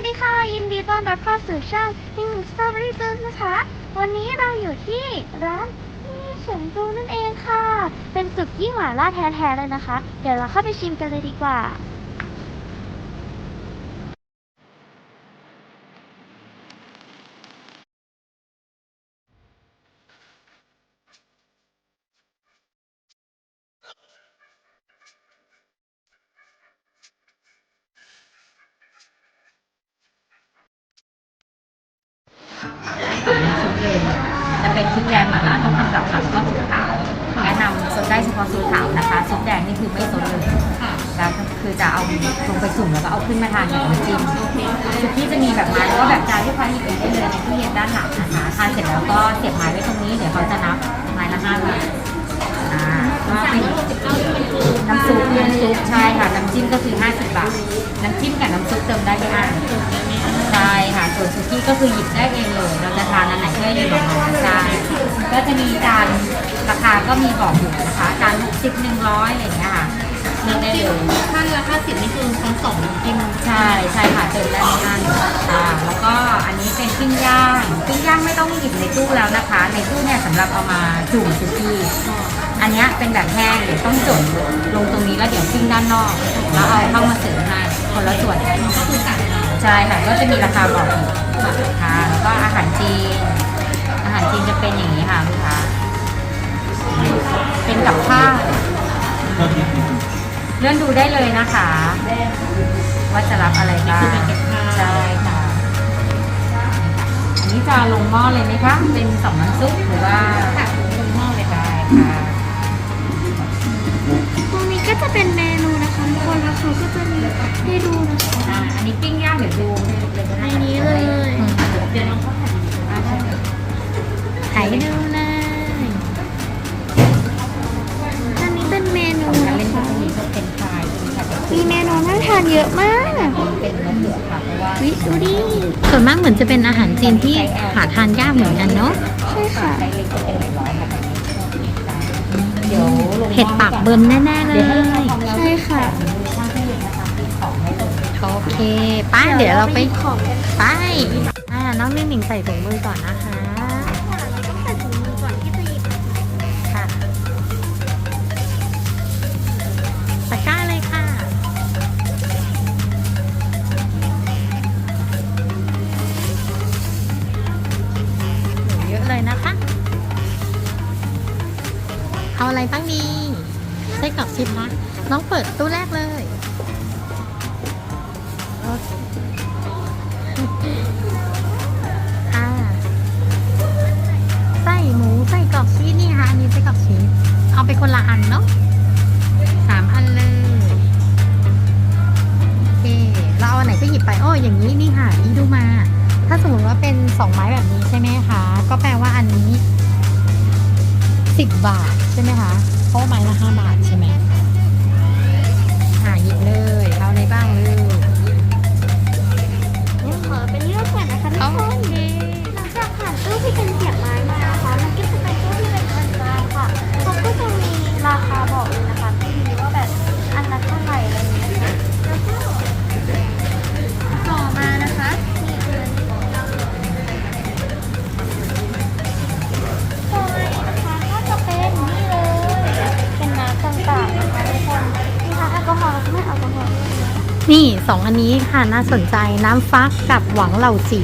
วัสดีค่ะ ยินดีต้อนรับเข้าสู่ช่องพิงสตรอเบอรี่จูนนะคะ วันนี้เราอยู่ที่ร้านนี่เฉินจูนั่นเองค่ะ เป็นสุกี้หม่าล่าแท้ๆเลยนะคะ เดี๋ยวเราเข้าไปชิมกันเลยดีกว่า เลยจะเป็นซุปแดงหม่าล่าต้องทำกับผักก็ซุปขาวแนะนำซดได้เฉพาะซุปขาวนะคะซุปแดงนี่คือไม่ซดเลยแล้วคือจะเอาลงไปสุ่มแล้วก็เอาขึ้นมาทานกับน้ำจิ้มซุปที่จะมีแบบไม้แล้วก็แบบจานที่พาหยิบเองได้เลยในตู้เย็นด้านหลังนะคะทานเสร็จแล้วก็เสียบไม้ไว้ตรงนี้เดี๋ยวเขาจะนับไม้ละห้าบาทอ่าก็เป็นน้ำซุปน้ำซุปใช่ค่ะน้ำจิ้มก็คือ 50 บาท น้ำจิ้มกับน้ำซุปเติมได้ที่อ่าใช่ค่ะส่วนสุกี้ก็คือหยิบได้เอง อันไหนก็ได้หยิบออกมาใช่ก็จะมีจานราคาก็มีบอกอยู่นะคะจาน60 100อะไรอย่างเงี้ยค่ะเลือกได้เลยท่านละห้าสิบนี่คือทั้งสองน้ำจิ้มใช่ใช่ค่ะเติมได้ในนั้นค่ะแล้วก็อันนี้เป็นปิ้งย่างปิ้งย่างไม่ต้องหยิบในตู้แล้วนะคะ ในตู้เนี่ยสำหรับเอามาจุ่มสุกี้อันเนี้ยเป็นแบบแห้งเดี๋ยวต้องจดลงตรงนี้แล้วเดี๋ยวปิ้งด้านนอกแล้วเอาเข้ามาเสิร์ฟให้คนละส่วนกันก็คือสั่งมาใช่ค่ะก็จะมีราคาบอกอีกค่ะแล้วก็อาหารจีน กับข้าวเลื่อนดูได้เลยนะคะ ว่าจะรับอะไรบ้างใช่ค่ะ อันนี้จะลงหม้อเลยไหมคะ เป็นสองน้ำซุปหรือว่าค่ะคุณพ่อเลยค่ะได้ค่ะตรงนี้ก็จะเป็นเมนูนะคะทุกคนแล้วเขาก็จะมีให้ดูนะคะอ่าอันนี้ปิ้ง เยอะมากเป็นมะเขือค่ะเพราะว่าวิดูดิส่วนมากเหมือนจะเป็นอาหารจีนที่หาทานยากเหมือนกันเนาะใช่ค่ะไซส์เล็กจะเป็นหนึ่งร้อยค่ะเดี๋ยวลงเผ็ดปากเบิร์นแน่ๆเลเดี๋ยวให้เรายทำแล้วใช่ค่ะช่างให้เลยนะคะมีของให้เลยโอเคไป้าเดี๋ยวเราไปหยิบของกันไปอ่าน้องนิ่งหนิงใส่ถุงมือก่อนนะคะค่ะ ค่ะไส้หมูไส้กรอกชีสนี่ค่ะอันนี้ไส้กรอกชีสเอาไปคนละอันเนาะสามอันเลยโอเคเราเอาไหนก็หยิบไปโอ้อย่างนี้นี่ค่ะนี่ดูมา ถ้าสมมติว่าเป็นสองไม้แบบนี้ใช่ไหมคะก็แปลว่าอันนี้สิบบาทใช่ไหมคะเพราะไม้ละห้าบาทใช่ไหมอ่าหยิบเลยเอาอะไรบ้างเลย โอคนเคหลังจากผ่านตู้ที่เป็นเสียง นะนี่สองอันนี้ค่ะน่าสนใจน้ำฟักกับหวังเหล่าจี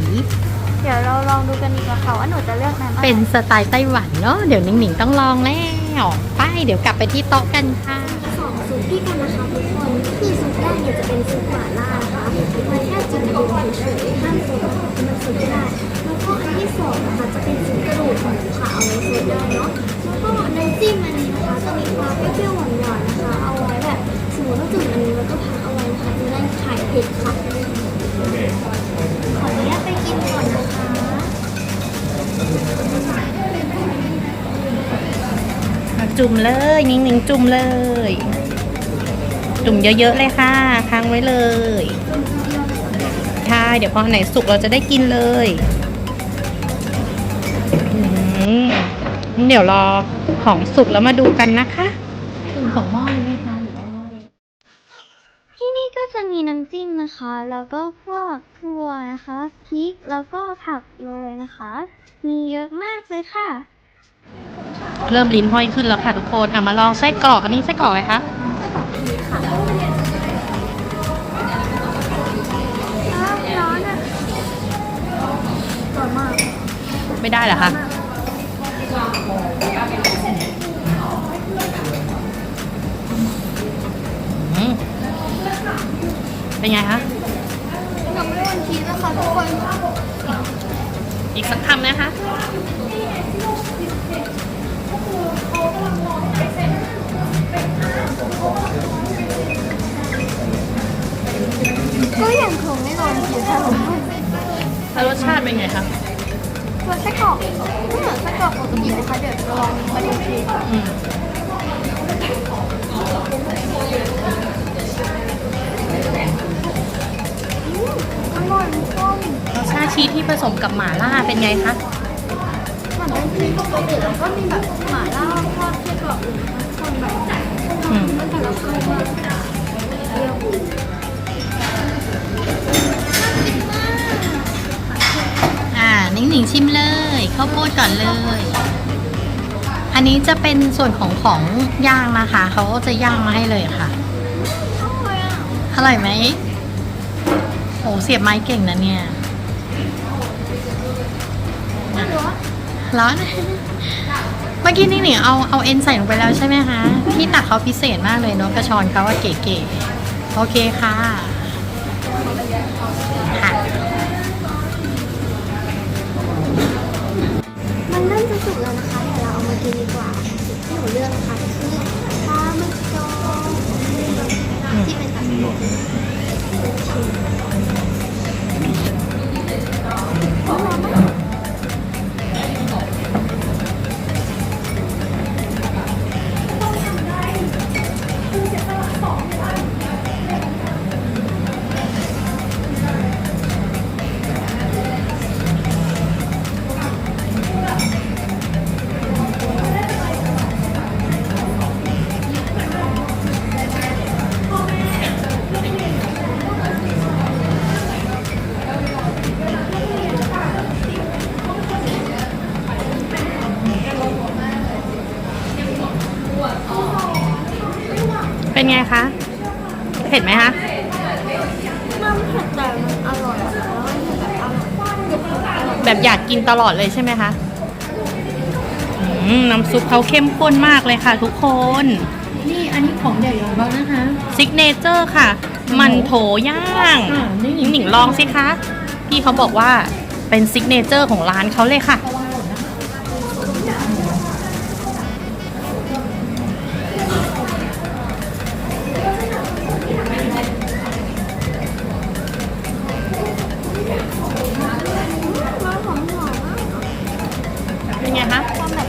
เดี๋ยวเราลองดูกันดีกว่าค่ะว่าหนูจะเลือกน้ำอะไรเป็นสไตล์ไต้หวันเนาะเดี๋ยวหนิงหนิงต้องลองแล้วไปเดี๋ยวกลับไปที่โต๊ะกันค่ะสองซุปที่กันนะคะทุกคนคือซุปแรกเนี่ยจะเป็นซุปหม่าล่านะคะมันแค่จิ้มน้ำเฉยๆห้ามโซดามันซุปไม่ได้แล้วก็อันที่สองนะคะจะเป็นซุปกระดูกหมูค่ะเอาไว้โซดได้เนาะแล้วก็น้ำจิ้มอันนี้นะคะจะมีความเปรี้ยวๆหวาน ได้ไข่เผ็ดค่ะขออนุญาตไปกินก่อนนะคะจุ่มเลยหนิงหนิงจุ่มเลย จุ่มเยอะๆเลยค่ะค้างไว้เลยใช่เดี๋ยวพออันไหนสุกเราจะได้กินเลยอืมเดี๋ยวรอของสุกแล้วมาดูกันนะคะจุ่มของหม้อเลยไหมคะหรือว่าหม้อเล็ก ที่นี่ก็ จะมีมีน้ำจิ้มนะคะ แล้วก็พวกถั่วนะคะพริกแล้วก็ผักเลยนะคะ มีเยอะมากเลยค่ะ เริ่มลิ้นห้อยขึ้นแล้วค่ะทุกคนอะมาลองไส้กรอกอันนี้ไส้กรอกอะไรคะร้อนอะร้อนมากไม่ได้เหรอคะ เป็นไงคะยังไม่ได้วันทีนะคะทุกคน อีกสักคำนะคะก็ยังคงไม่ลงทีค่ะทุกคนแล้วรสชาติเป็นไงคะตัวไส้กรอกไม่เหมือนไส้กรอกปกตินะคะเดี๋ยวจะลองมาดูทีอืม ร่อยทุกคนรสชาติชีสที่ผสมกับหม่าล่าเป็นไงคะเหมือนเป็นชีสปกติแล้วก็มีแบบหม่าล่าทอดไส้กรอกอื่นนะคะทุกคนแบบอืมมันแต่ละคำว่าเดียวอ่านิ่งหนิงชิมเลยข้าวโพดก่อนเลย อันนี้จะเป็นส่วนของของย่างนะคะ เขาก็จะย่างมาให้เลยค่ะ อร่อยอะอร่อยไหม โหเสียบไม้เก่งนะเนี่ยร้อนเมื่อกี้นิ่หนิเอาเอาเอ็นใส่ลงไปแล้วใช่ไหมคะพี่ตักเขาพิเศษมากเลยเนาะกระชอนเขาว่าเก๋ๆโอเคค่ะค่ะมันเริ่มจะสุกแล้วนะคะเดี๋ยวเราเอามากินดีกว่า ผ็ดไหมคะน้ำเผ็ดแต่มันอร่อยอะแล้วมันแบบอร่อยแบบอยากกินตลอดเลยใช่ไหมคะอืมน้ำซุปเขาเข้มข้นมากเลยค่ะทุกคน นี่อันนี้ของเด็กของเรานะคะซิกเนเจอร์ค่ะ มันโถย่างอ่านี่หนิงหนิงลองสิคะ พี่เขาบอกว่าเป็นซิกเนเจอร์ของร้านเขาเลยค่ะ เป็นไงคะความแบบ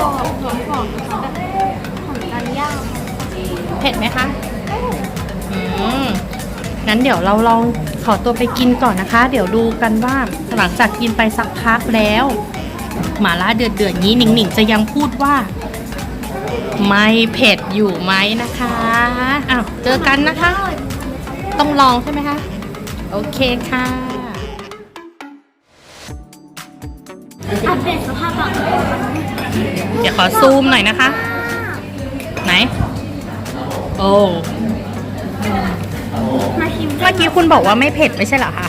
กรอบหอมหอมแบบของการย่างเผ็ดไหมคะอืมงั้นเดี๋ยวเราลองขอตัวไปกินก่อนนะคะ เดี๋ยวดูกันว่าหลังจากกินไปสักพักแล้วหมาล่าเดือดเดือดๆนี้หนิงหนิงจะยังพูดว่า ไม่เผ็ดอยู่ไหมนะคะอ้าวเจอกันนะคะ ต้องลองใช่ไหมคะ โอเคค่ะ อัปเดตสภาพแบบเดี๋ยวขอซูมหน่อยนะคะ ไหน โอ้มาชิมเมื่อกี้คุณบอกว่าไม่เผ็ดไม่ใช่เหรอคะ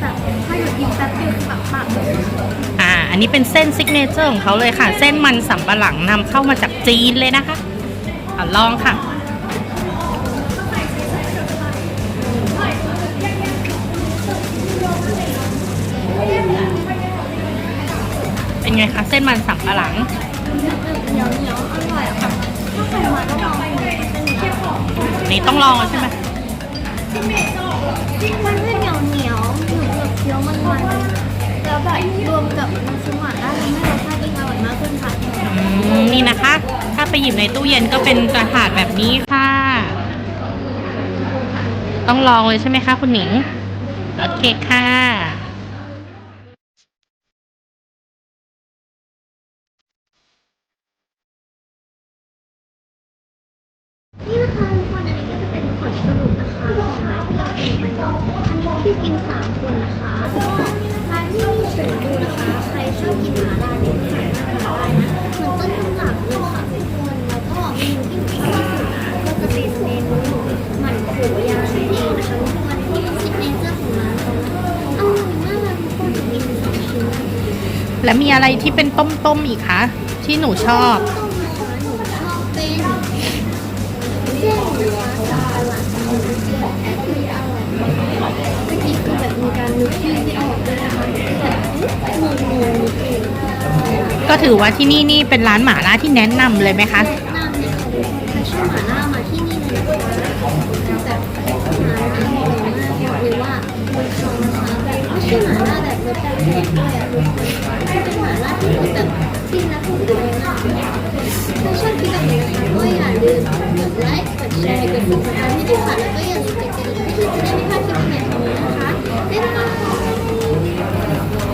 แบบถ้าหยุดกินแป๊บเดียวคือแบบปากเลยอ่า อันนี้เป็นเส้นซิกเนเจอร์ของเขาเลยค่ะ เส้นมันสำปะหลังนำเข้ามาจากจีนเลยนะคะอะลองค่ะ ไงคะเส้นมันสำปะหลังเหนียวเหนียวอร่อยอะค่ะถ้าใครมาต้องลองนี่ต้องลองใช่ไหมมันไม่เหนียวเหนียวหนึบหนึบเคี้ยวมันมันแล้วแบบรวมกับน้ำซุปหวานได้ทำให้รสชาติยิ่งอร่อยมากขึ้นค่ะนี่นะคะ ถ้าไปหยิบในตู้เย็นก็เป็นกระถาดแบบนี้ค่ะ ต้องลองเลยใช่ไหมคะคุณหนิง โอเคค่ะ ชอบกินหมาล่าเนี่ยสามารถมาได้นะมันต้นตำรับเลยค่ะทุกคนแล้วก็เมนูที่หนูชอบที่สุดก็จะเป็นเมนูหมั่นโขยานั่นเองนะคะมันที่เป็นซิกเนเจอร์ของร้านเรานะอร่อยมากเลยทุกคนมีสองชิ้นแล้วมีอะไรที่เป็นต้มๆอีกคะที่หนูชอบ ต้็ถือว่าที่นี่นี่เป็นร้านหมาล่าที่แนะนำเลยไหมคะ แนะนำเนี่ยค่ะถ้าชอหมาล่ามาที่นี่เลยนะคะแต่หมาล่าบอกเลยว่าคือว่าคนชอบนะคะแบบไม่ใช่หมาล่าแบบรสแบบเผ็ด้วยอะเป็นหมาล่าที่เหมือนแบบกินแล้วถูกใจมากถ้าชอบคลิปแบบนี้นะคะก็อย่าลืมกดไลค์กดแชร์กดติดตามพี่ด้ค่ะแล้วก็อย่าลืมกดกระดิ่งเพื่อจะได้ไม่พลาดคลิปใหม่ๆนะคะบ๊ายบาย